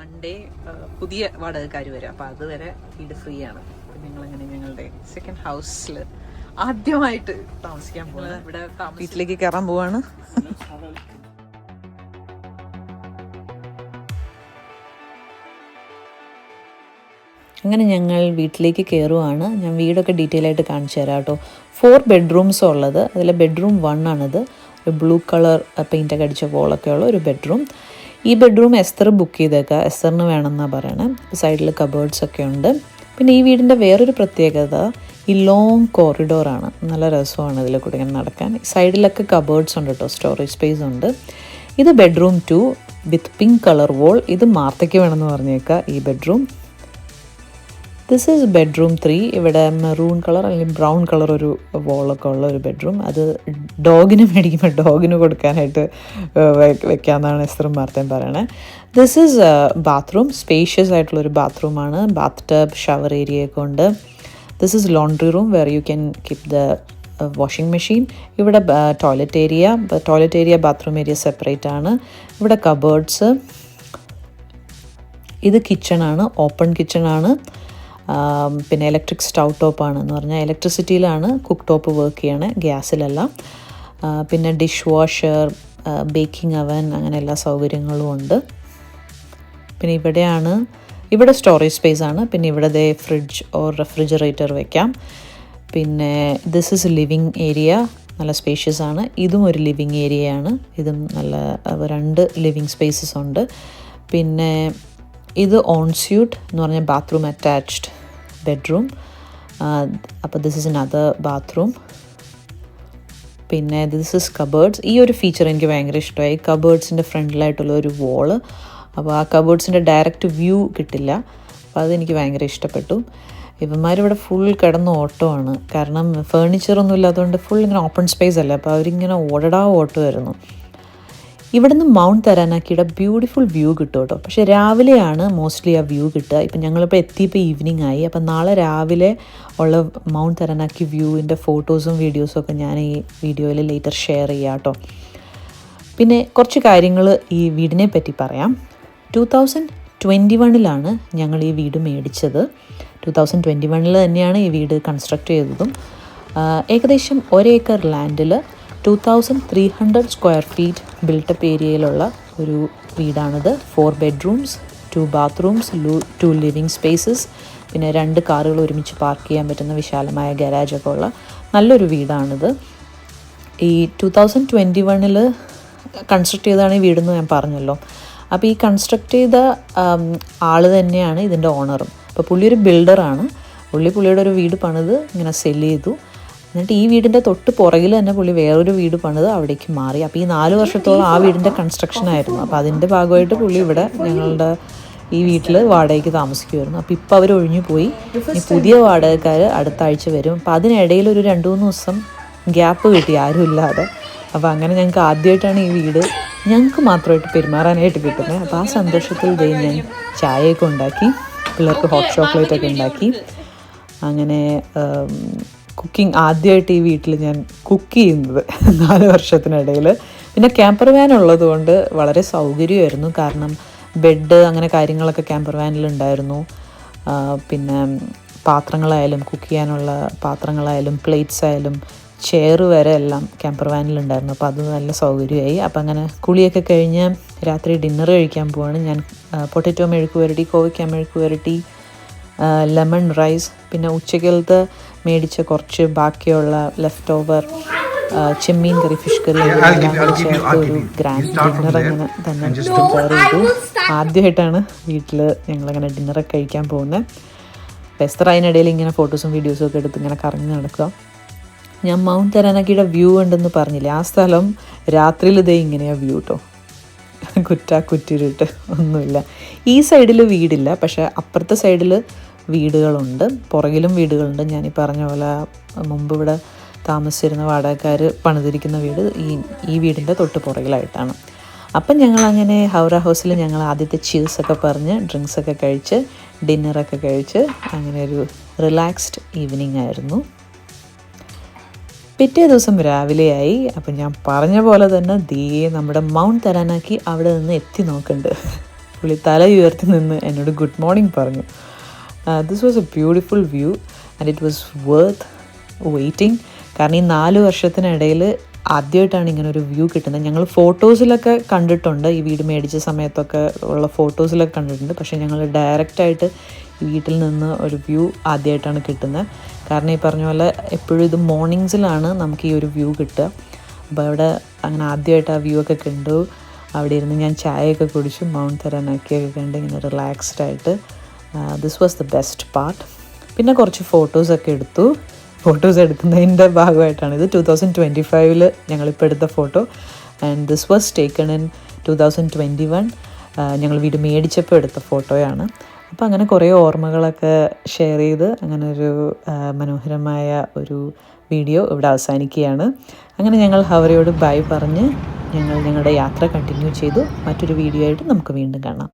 Monday പുതിയ വാടകക്കാർ വരും. അപ്പൊ അതുവരെ വീട് ഫ്രീ ആണ്. എങ്ങനെ ഞങ്ങളുടെ സെക്കൻഡ് ഹൗസിൽ ആദ്യമായിട്ട് താമസിക്കാൻ പോകുന്നത് ഇവിടെ വീട്ടിലേക്ക് കയറാൻ പോവാണ്. അങ്ങനെ ഞങ്ങൾ വീട്ടിലേക്ക് കയറുവാണ് ഞാൻ വീടൊക്കെ ഡീറ്റെയിൽ ആയിട്ട് കാണിച്ചു തരാം കേട്ടോ. ഫോർ ബെഡ്റൂംസ് ഉള്ളത്. അതിൽ ബെഡ്റൂം വൺ ആണിത്. ഒരു ബ്ലൂ കളർ പെയിന്റൊക്കെ അടിച്ച വോളൊക്കെ ഉള്ള ഒരു ബെഡ്റൂം ഈ ബെഡ്റൂം എസ്തർ ബുക്ക് ചെയ്തേക്കുക എസ്തറിന് വേണമെന്നാണ് പറയണേ. സൈഡിൽ കബേർഡ്സ് ഒക്കെ ഉണ്ട്. പിന്നെ ഈ വീടിന്റെ വേറൊരു പ്രത്യേകത ഈ ലോങ് കോറിഡോറാണ് നല്ല രസമാണ് ഇതിൽ കൂടെ ഇങ്ങനെ നടക്കാൻ. സൈഡിലൊക്കെ കബേർഡ്സ് ഉണ്ട് കേട്ടോ സ്റ്റോറേജ് സ്പേസ് ഉണ്ട്. ഇത് bedroom two with pink colour wall ഇത് മാർത്തയ്ക്ക് വേണമെന്ന് പറഞ്ഞേക്കാം ഈ bedroom this is bedroom three ഇവിടെ മെറൂൺ കളർ അല്ലെങ്കിൽ ബ്രൗൺ കളർ ഒരു വോളൊക്കെ ഉള്ള ഒരു ബെഡ്റൂം അത് ഡോഗിന് മേടിക്കുമ്പോൾ ഡോഗിന് കൊടുക്കാനായിട്ട് വെക്കാമെന്നാണ് എസ്തറും വാർത്തയും പറയണേ. ദിസ് ഈസ് ബാത്റൂം സ്പേഷ്യസ് ആയിട്ടുള്ളൊരു ബാത്റൂമാണ് ബാത്ത് ടബ് ഷവർ ഏരിയ ഒക്കെ ഉണ്ട്. This is laundry room where you can keep the washing machine ഇവിടെ toilet area toilet area bathroom area separate ആണ്. ഇവിടെ കബേർഡ്സ് ഇത് കിച്ചണാണ് ഓപ്പൺ കിച്ചണാണ് പിന്നെ ഇലക്ട്രിക് സ്റ്റൗ ടോപ്പാണ് എന്ന് പറഞ്ഞാൽ ഇലക്ട്രിസിറ്റിയിലാണ് കുക്ക് ടോപ്പ് വർക്ക് ചെയ്യണേ ഗ്യാസിലല്ല. പിന്നെ ഡിഷ് വാഷർ ബേക്കിംഗ് അവൻ അങ്ങനെ എല്ലാ സൗകര്യങ്ങളും ഉണ്ട്. പിന്നെ ഇവിടെയാണ് ഇവിടെ സ്റ്റോറേജ് സ്പേസ് ആണ്. പിന്നെ ഇവിടെ ദേ ഫ്രിഡ്ജ് ഓർ റെഫ്രിജറേറ്റർ വെക്കാം. പിന്നെ ദിസ് ഇസ് ലിവിങ് ഏരിയ നല്ല സ്പേഷ്യസ് ആണ്. ഇതും ഒരു ലിവിങ് ഏരിയയാണ് ഇതും നല്ല രണ്ട് ലിവിങ് സ്പേസസ് ഉണ്ട്. പിന്നെ ഇത് ഓൺ സ്യൂട്ട് എന്ന് പറഞ്ഞാൽ ബാത്റൂം അറ്റാച്ച്ഡ് ബെഡ്റൂം അപ്പോൾ ദിസ് ഇസ് അനദർ ബാത്റൂം പിന്നെ ദിസ് ഇസ് കബേർഡ്സ് ഈ ഒരു ഫീച്ചർ എനിക്ക് ഭയങ്കര ഇഷ്ടമായി. കബേർഡ്സിന്റെ ഫ്രണ്ടിലായിട്ടുള്ള ഒരു വോൾ അപ്പോൾ ആ കബേർഡ്സിന്റെ ഡയറക്റ്റ് വ്യൂ കിട്ടില്ല. അപ്പോൾ അതെനിക്ക് ഭയങ്കര ഇഷ്ടപ്പെട്ടു. ഇവന്മാരിവിടെ ഫുൾ കിടന്ന് ഓട്ടമാണ് കാരണം ഫേർണിച്ചറൊന്നും ഇല്ലാത്തതുകൊണ്ട് ഫുൾ ഇങ്ങനെ ഓപ്പൺ സ്പേസ് അല്ലേ? അപ്പോൾ അവരിങ്ങനെ ഓടടാ ഓട്ടമായിരുന്നു ഇവിടുന്ന് മൗണ്ട് തരാനാക്കിയുടെ ബ്യൂട്ടിഫുൾ വ്യൂ കിട്ടും കേട്ടോ. പക്ഷേ രാവിലെയാണ് മോസ്റ്റ്ലി ആ വ്യൂ കിട്ടുക. ഇപ്പം ഞങ്ങളിപ്പോൾ എത്തിയപ്പോൾ ഈവനിങ് ആയി. അപ്പം നാളെ രാവിലെ ഉള്ള മൗണ്ട് തരാനാക്കി വ്യൂവിന്റെ ഫോട്ടോസും വീഡിയോസും ഒക്കെ ഞാൻ ഈ വീഡിയോയിൽ ലേറ്റർ ഷെയർ ചെയ്യാം കേട്ടോ. പിന്നെ കുറച്ച് കാര്യങ്ങൾ ഈ വീടിനെ പറ്റി പറയാം. ടു തൗസൻഡ് ട്വന്റി വണ്ണിലാണ് ഞങ്ങൾ ഈ വീട് മേടിച്ചത്. ടു തൗസൻഡ് ട്വന്റി വണ്ണിൽ തന്നെയാണ് ഈ വീട് കൺസ്ട്രക്റ്റ് ചെയ്തതും. ഏകദേശം ഒരേക്കർ ലാൻഡിൽ two thousand three hundred square feet built up ഏരിയയിലുള്ള ഒരു വീടാണിത്. Four bedrooms two bathrooms two living spaces പിന്നെ രണ്ട് കാറുകൾ ഒരുമിച്ച് പാർക്ക് ചെയ്യാൻ പറ്റുന്ന വിശാലമായ ഗരാജൊക്കെ ഉള്ള നല്ലൊരു വീടാണിത്. ഈ ടു തൗസൻഡ് ട്വന്റി വണ്ണിൽ കൺസ്ട്രക്ട് ചെയ്തതാണ് ഈ വീടെന്ന് ഞാൻ പറഞ്ഞല്ലോ. അപ്പോൾ ഈ കൺസ്ട്രക്ട് ചെയ്ത ആൾ തന്നെയാണ് ഇതിന്റെ ഓണറും അപ്പോൾ പുള്ളി ഒരു ബിൽഡറാണ് പുള്ളി പുള്ളിയുടെ ഒരു വീട് പണിത് ഇങ്ങനെ സെൽ ചെയ്തു. എന്നിട്ട് ഈ വീടിന്റെ തൊട്ട് പുറകിൽ തന്നെ പുള്ളി വേറൊരു വീട് പണിത് അവിടേക്ക് മാറി. അപ്പോൾ ഈ നാല് വർഷത്തോളം ആ വീടിന്റെ കൺസ്ട്രക്ഷൻ ആയിരുന്നു. അപ്പോൾ അതിന്റെ ഭാഗമായിട്ട് പുള്ളി ഇവിടെ ഞങ്ങളുടെ ഈ വീട്ടിൽ വാടകയ്ക്ക് താമസിക്കുമായിരുന്നു അപ്പോൾ ഇപ്പോൾ അവർ ഒഴിഞ്ഞു പോയി. ഈ പുതിയ വാടകക്കാർ അടുത്ത ആഴ്ച വരും. അപ്പോൾ അതിനിടയിൽ ഒരു രണ്ട് മൂന്ന് ദിവസം ഗ്യാപ്പ് കിട്ടി ആരും ഇല്ലാതെ. അപ്പോൾ അങ്ങനെ ഞങ്ങൾക്ക് ആദ്യമായിട്ടാണ് ഈ വീട് ഞങ്ങൾക്ക് മാത്രമായിട്ട് പെരുമാറാനായിട്ട് കിട്ടുന്നത് അപ്പോൾ ആ സന്തോഷത്തിൽ ഇതേ ഞാൻ ചായയൊക്കെ ഉണ്ടാക്കി പിള്ളേർക്ക് ഹോട്ട് ചോക്ലേറ്റ് ഒക്കെ ഉണ്ടാക്കി. അങ്ങനെ കുക്കിംഗ് ആദ്യമായിട്ട് ഈ വീട്ടിൽ ഞാൻ കുക്ക് ചെയ്യുന്നത് നാല് വർഷത്തിനിടയിൽ. പിന്നെ ക്യാമ്പർ വാൻ ഉള്ളതുകൊണ്ട് വളരെ സൗകര്യമായിരുന്നു. കാരണം ബെഡ് അങ്ങനെ കാര്യങ്ങളൊക്കെ ക്യാമ്പർ വാനിലുണ്ടായിരുന്നു പിന്നെ പാത്രങ്ങളായാലും കുക്ക് ചെയ്യാനുള്ള പാത്രങ്ങളായാലും പ്ലേറ്റ്സ് ആയാലും ചെയർ വരെ എല്ലാം ക്യാമ്പർ വാനിലുണ്ടായിരുന്നു അപ്പോൾ അത് നല്ല സൗകര്യമായി. അപ്പോൾ അങ്ങനെ കുളിയൊക്കെ കഴിഞ്ഞ് രാത്രി ഡിന്നർ കഴിക്കാൻ പോവാണ്. ഞാൻ പൊട്ടറ്റോ മെഴുക്ക് പുരട്ടി കോവയ്ക്ക മെഴുക്ക് പുരട്ടി ലെമൺ റൈസ് പിന്നെ ഉച്ചക്കലത്ത് മേടിച്ച കുറച്ച് ബാക്കിയുള്ള ലെഫ്റ്റ് ഓവർ ചെമ്മീൻ കറി ഫിഷ് കറി ഒരു ഗ്രാൻഡ് ഡിന്നർ അങ്ങനെ തന്നെ പ്രിപ്പയർ ചെയ്തു. ആദ്യമായിട്ടാണ് വീട്ടിൽ ഞങ്ങളങ്ങനെ ഡിന്നറൊക്കെ കഴിക്കാൻ പോകുന്നത്. ബെസ്റ്റർ അതിനിടയിൽ ഇങ്ങനെ ഫോട്ടോസും വീഡിയോസും ഒക്കെ എടുത്ത് ഇങ്ങനെ കറങ്ങി നടക്കുക. ഞാൻ മൗണ്ട് തെരാനക്കിയുടെ വ്യൂ ഉണ്ടെന്ന് പറഞ്ഞില്ലേ ആ സ്ഥലം രാത്രിയിൽ ഇതേ ഇങ്ങനെയാണ് വ്യൂ കേട്ടോ കുറ്റ കുറ്റിരുട്ട് ഒന്നുമില്ല. ഈ സൈഡിൽ വീടില്ല പക്ഷേ അപ്പുറത്തെ സൈഡിൽ വീടുകളുണ്ട്. പുറകിലും വീടുകളുണ്ട്. ഞാൻ ഈ പറഞ്ഞ പോലെ മുമ്പ് ഇവിടെ താമസിച്ചിരുന്ന വാടകക്കാർ പണിതിരിക്കുന്ന വീട് ഈ ഈ വീടിന്റെ തൊട്ട് പുറകിലായിട്ടാണ്. അപ്പം ഞങ്ങൾ അങ്ങനെ ഹൗറ ഹൗസിൽ ഞങ്ങൾ ആദ്യത്തെ ചീസ് ഒക്കെ പറഞ്ഞ് ഡ്രിങ്ക്സൊക്കെ കഴിച്ച് ഡിന്നറൊക്കെ കഴിച്ച് അങ്ങനെ ഒരു റിലാക്സ്ഡ് ഈവനിങ് ആയിരുന്നു. പിറ്റേ ദിവസം രാവിലെയായി അപ്പം ഞാൻ പറഞ്ഞ പോലെ തന്നെ ദേ നമ്മുടെ മൗണ്ട് തരാനാക്കി അവിടെ നിന്ന് എത്തി നോക്കുന്നുണ്ട് പുള്ളി തല ഉയർത്തി നിന്ന് എന്നോട് ഗുഡ് മോർണിംഗ് പറഞ്ഞു. This was a beautiful view and it was worth waiting കാരണം ഈ നാല് വർഷത്തിനിടയിൽ ആദ്യമായിട്ടാണ് ഇങ്ങനെ ഒരു വ്യൂ കിട്ടുന്നത്. ഞങ്ങൾ ഫോട്ടോസിലൊക്കെ കണ്ടിട്ടുണ്ട്. ഈ വീട് മേടിച്ച സമയത്തൊക്കെ ഉള്ള ഫോട്ടോസിലൊക്കെ കണ്ടിട്ടുണ്ട്. പക്ഷേ ഞങ്ങൾ ഡയറക്റ്റായിട്ട് വീട്ടിൽ നിന്ന് ഒരു വ്യൂ ആദ്യമായിട്ടാണ് കിട്ടുന്നത്. കാരണം ഈ പറഞ്ഞ പോലെ എപ്പോഴും ഇത് മോർണിംഗ്സിലാണ് നമുക്ക് ഈ ഒരു വ്യൂ കിട്ടുക. അപ്പോൾ അവിടെ അങ്ങനെ ആദ്യമായിട്ട് ആ വ്യൂ ഒക്കെ കണ്ടു. അവിടെ ഇരുന്ന് ഞാൻ ചായയൊക്കെ കുടിച്ചു മൗണ്ട് തെരാനൊക്കെയൊക്കെ കണ്ട് ഇങ്ങനെ റിലാക്സ്ഡ് ആയിട്ട് this was the best part പിന്നെ കുറച്ച് ഫോട്ടോസൊക്കെ എടുത്തു. ഫോട്ടോസ് എടുക്കുന്നതിന്റെ ഭാഗമായിട്ടാണ് ഇത്. ടു തൗസൻഡ് ട്വന്റി ഫൈവിൽ ഞങ്ങളിപ്പോൾ എടുത്ത photo and this was taken in two thousand twenty one ഞങ്ങൾ വീട് മേടിച്ചപ്പോൾ എടുത്ത ഫോട്ടോയാണ് അപ്പോൾ അങ്ങനെ കുറേ ഓർമ്മകളൊക്കെ ഷെയർ ചെയ്ത് അങ്ങനെ ഒരു മനോഹരമായ ഒരു വീഡിയോ ഇവിടെ അവസാനിക്കുകയാണ്. അങ്ങനെ ഞങ്ങൾ ഹവറയോട് ബൈ പറഞ്ഞ് ഞങ്ങൾ ഞങ്ങളുടെ യാത്ര കണ്ടിന്യൂ ചെയ്തു. മറ്റൊരു വീഡിയോ ആയിട്ട് നമുക്ക് വീണ്ടും കാണാം.